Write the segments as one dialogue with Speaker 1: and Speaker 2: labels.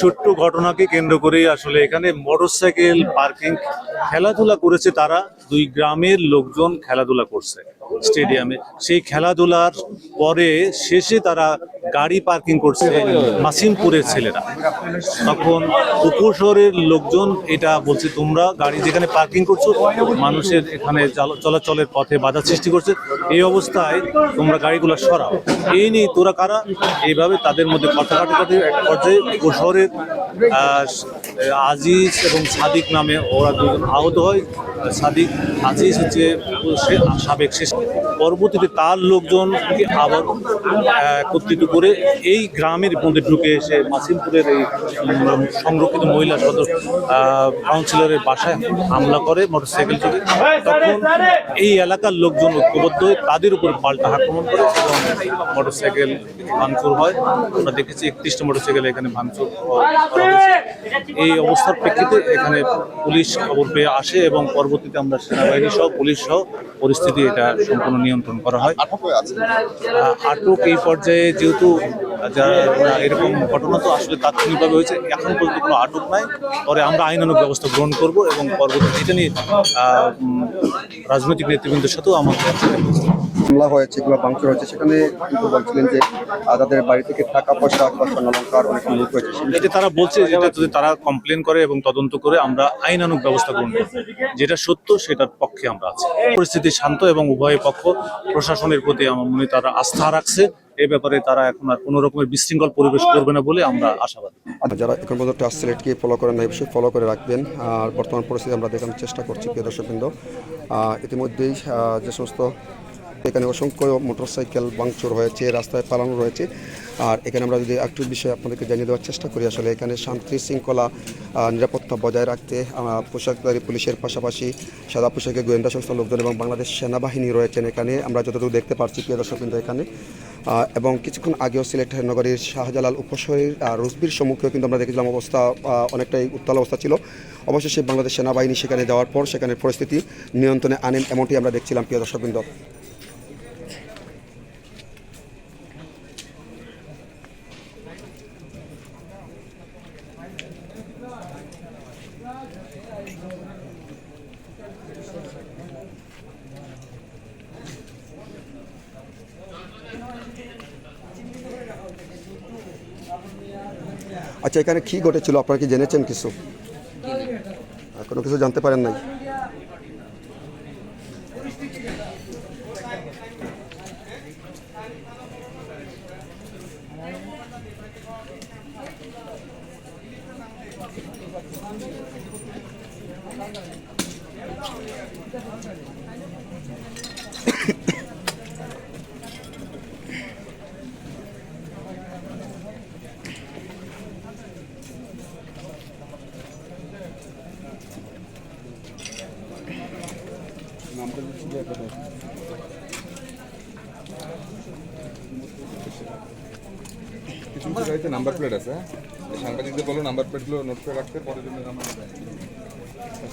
Speaker 1: ছোট্ট ঘটনাকে কেন্দ্র করেই আসলে এখানে মোটরসাইকেল, পার্কিং খেলাধুলা করেছে তারা। দুই গ্রামের লোকজন খেলাধুলা করছে স্টেডিয়ামে। সেই খেলাধুলার পরে শেষে তারা গাড়ি পার্কিং করছে মাসিমপুরের ছেলেরা। তখন উপশহরের লোকজন এটা বলছে তোমরা গাড়ি যেখানে পার্কিং করছ মানুষের এখানে চাল- চলাচলের পথে বাধা সৃষ্টি করছে। এই অবস্থায় তোমরা গাড়িগুলো সরাও। এই নিয়ে তোরা কারা? এইভাবে তাদের মধ্যে কথা কাটাকাটি এক পর্যায়ে উপশহরের আহ, আজিজ এবং সাদিক নামে ওরা দুজন আহত হয়। সাদিক আজিজ হচ্ছে সাবেক শেষ পরবর্তীতে তার লোকজনকে আবার একত্রিত করে এই গ্রামের মধ্যে ঢুকে এসে মাসিমপুরের এই সংরক্ষিত মহিলা সদস্য কাউন্সিলরের বাসায় হামলা করে মোটরসাইকেল থেকে তখন এই এলাকার লোকজন ঐক্যবদ্ধ হয়ে তাদের উপর পাল্টা আক্রমণ করে এবং মোটরসাইকেল ভাঙচুর হয় আমরা দেখেছি একত্রিশটা মোটরসাইকেল এখানে ভাঙচুর। এই অবস্থার প্রেক্ষিতে এখানে পুলিশ খবর পেয়ে আসে এবং পরবর্তীতে আমরা সেনাবাহিনী সহ, পুলিশ সহ পরিস্থিতি এটা সম্পূর্ণ নিয়ন্ত্রণ করা হয়। আটক এই পর্যায়ে যেহেতু যারা এরকম ঘটনা তো আসলে তাৎক্ষণিকভাবে হয়েছে এখন পর্যন্ত কোনো আটক নাই। পরে আমরা আইনানুক ব্যবস্থা গ্রহণ করব এবং পরবর্তী এটা নিয়ে রাজনৈতিক নেতৃবৃন্দের সাথেও আমাদের
Speaker 2: হামলা হয়েছে কিংবা ভাঙচুর হয়েছে সেখানে কিন্তু বলছিলেন যে তাদের বাড়ি থেকে টাকা পয়সা বা স্বর্ণালঙ্কার অনেক লুট হয়েছে। বিষয়ে
Speaker 1: এটা তারা বলছে যেটা যদি তারা কমপ্লেন করে এবং তদন্ত করে আমরা আইনানুগ ব্যবস্থা গ্রহণ করব। যেটা সত্য সেটার পক্ষে আমরা আছি। পরিস্থিতি শান্ত এবং উভয় পক্ষ প্রশাসনের প্রতি আমার মনে তারা আস্থা রাখছে। এই ব্যাপারে তারা এখন আর কোনো রকমের বিশৃঙ্খল পরিবেশ করবে না বলে আমরা আশাবাদী।
Speaker 2: যারা এখন পর্যন্ত টাচ সিলেটকে ফলো করেন না অবশ্যই ফলো করে রাখবেন। আর বর্তমান পরিস্থিতি আমরা দেখানোর চেষ্টা করছি প্রিয় দর্শকবৃন্দ। ইতিমধ্যেই যে সমস্ত এখানে অসংখ্য মোটরসাইকেল ভাঙচুর হয়েছে, রাস্তায় পালানো রয়েছে। আর এখানে আমরা যদি একটু বিষয়ে আপনাদেরকে জানিয়ে দেওয়ার চেষ্টা করি, আসলে এখানে শান্তি শৃঙ্খলা নিরাপত্তা বজায় রাখতে পোশাকধারী পুলিশের পাশাপাশি সাদা পোশাকে গোয়েন্দা সংস্থার লোকজন এবং বাংলাদেশ সেনাবাহিনী রয়েছেন এখানে। আমরা যতটুকু দেখতে পারছি, প্রিয় দর্শকবৃন্দ এখানে। এবং কিছুক্ষণ আগেও সিলেট নগরীর শাহজালাল উপশহরের রুসবির সম্মুখেও কিন্তু আমরা দেখেছিলাম অবস্থা অনেকটাই উত্তাল অবস্থা ছিল। অবশেষে বাংলাদেশ সেনাবাহিনী সেখানে যাওয়ার পর সেখানে পরিস্থিতি নিয়ন্ত্রণে আনেন, এমনটি আমরা দেখছিলাম, প্রিয় দর্শকবৃন্দ আচ্ছা এখানে কি ঘটেছিল? আপনারা কি জেনেছেন কিছু? কোনো কিছু জানতে পারেন নাই?
Speaker 3: কিছু গাড়িতে নাম্বার প্লেট আছে। সাংবাদিকদের বলো নাম্বার প্লেটগুলো নোট করে রাখতে, পরের জন্য নাম্বার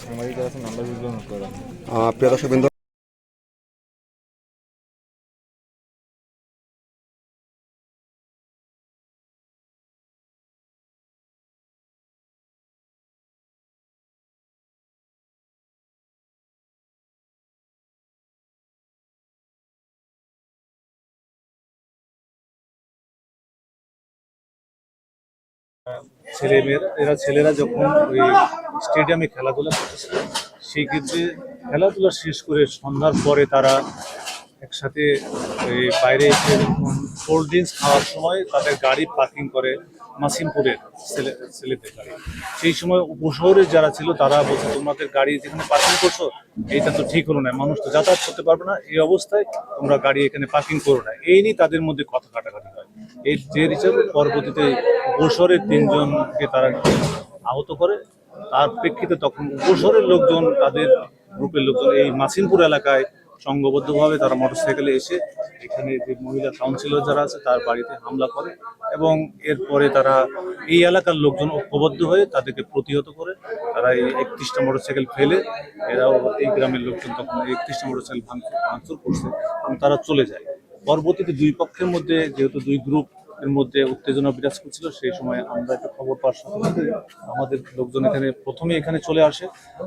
Speaker 3: সাংবাদিক আছে নাম্বার প্লেটগুলো নোট করে রাখতে।
Speaker 2: প্রিয়
Speaker 1: ছেলে মেয়েরা এরা ছেলেরা যখন ওই স্টেডিয়ামে খেলাধুলা করতেছে, সেই ক্ষেত্রে খেলাধুলা শেষ করে সন্ধ্যার পরে তারা একসাথে ওই বাইরে এসে কোল্ড ড্রিঙ্কস খাওয়ার সময় তাদের গাড়ি পার্কিং করে মাসিমপুরের ছেলে ছেলেদের গাড়ি। সেই সময় উপশহরের যারা ছিল তারা বলছে, তোমাদের গাড়ি যেখানে পার্কিং করছ, এইটা তো ঠিক হলো না, মানুষ তো যাতায়াত করতে পারবে না, এই অবস্থায় তোমরা গাড়ি এখানে পার্কিং করো না। এই নিয়ে তাদের মধ্যে কথা কাটাকাটি এই যে হিসাবে পরবর্তীতে উপশহরের তিনজনকে তারা আহত করে, তার প্রেক্ষিতে তখন উপশহরের লোকজন, তাদের গ্রুপের লোকজন এই মাসিনপুর এলাকায় সংঘবদ্ধভাবে তারা মোটরসাইকেলে এসে এখানে যে মহিলা কাউন্সিলর যারা আছে তার বাড়িতে হামলা করে এবং এরপরে তারা এই এলাকার লোকজন ঐক্যবদ্ধ হয়ে তাদেরকে প্রতিহত করে, তারা এই একত্রিশটা মোটরসাইকেল ফেলে, এরাও এই গ্রামের লোকজন তখন একত্রিশটা মোটরসাইকেল ভাঙচুর করছে এবং তারা চলে যায়। পরবর্তীতে দুই পক্ষের মধ্যে, যেহেতু দুই গ্রুপ এর মধ্যে উত্তেজনা বিরাজ করছিল, সেই সময় আমরা একটা খবর পাওয়ার সাথে সাথে আমাদের লোকজন এখানে প্রথমে এখানে চলে আসে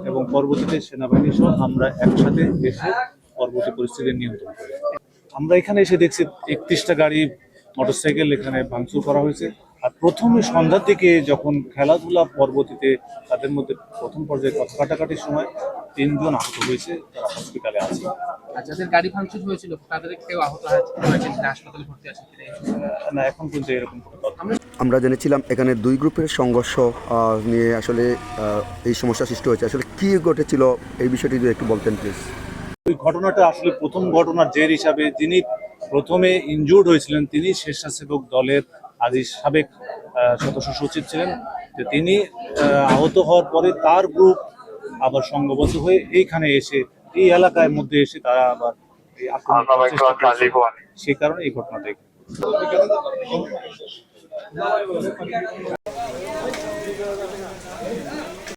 Speaker 1: এবং পরবর্তীতে সেনাবাহিনী সহ আমরা একসাথে এসে পরবর্তী পরিস্থিতি নিয়ন্ত্রণ করি। আমরা এখানে এসে দেখছি একত্রিশটা গাড়ি, মোটরসাইকেল এখানে ভাঙচুর করা হয়েছে। আর প্রথমে সন্ধ্যার দিকে যখন খেলাধুলা পরবর্তীতে তাদের মধ্যে প্রথম পর্যায়ে কথা কাটাকাটির সময় তিনজন আহত হয়েছে তারা হসপিটালে আছে।
Speaker 4: আর যাদের গাড়ি ভাঙচুর হয়েছিল তাদের কেউ আহত হয়েছে হাসপাতালে ভর্তি আছে কিনা এই বিষয়ে?
Speaker 1: না এখন পর্যন্ত এরকম
Speaker 2: আমরা জেনেছিলাম এখানে দুই গ্রুপের সংঘর্ষ নিয়ে আসলে এই সমস্যা সৃষ্টি হয়েছে। আসলে কি ঘটেছিল এই বিষয়টি যদি একটু বলতেন প্লিজ
Speaker 1: ওই ঘটনাটা আসলে প্রথম ঘটনার জের হিসাবে যিনি প্রথমে ইনজুর্ড হয়েছিলেন তিনি স্বেচ্ছাসেবক দলের আদি সাবেক সদস্য সচিব ছিলেন যে তিনি আহত হওয়ার পরে তার গ্রুপ আবার সংঘবদ্ধ হয়ে এইখানে এসে এই এলাকার মধ্যে এসে তারা আবার। সেই কারণে এই ঘটনাটা।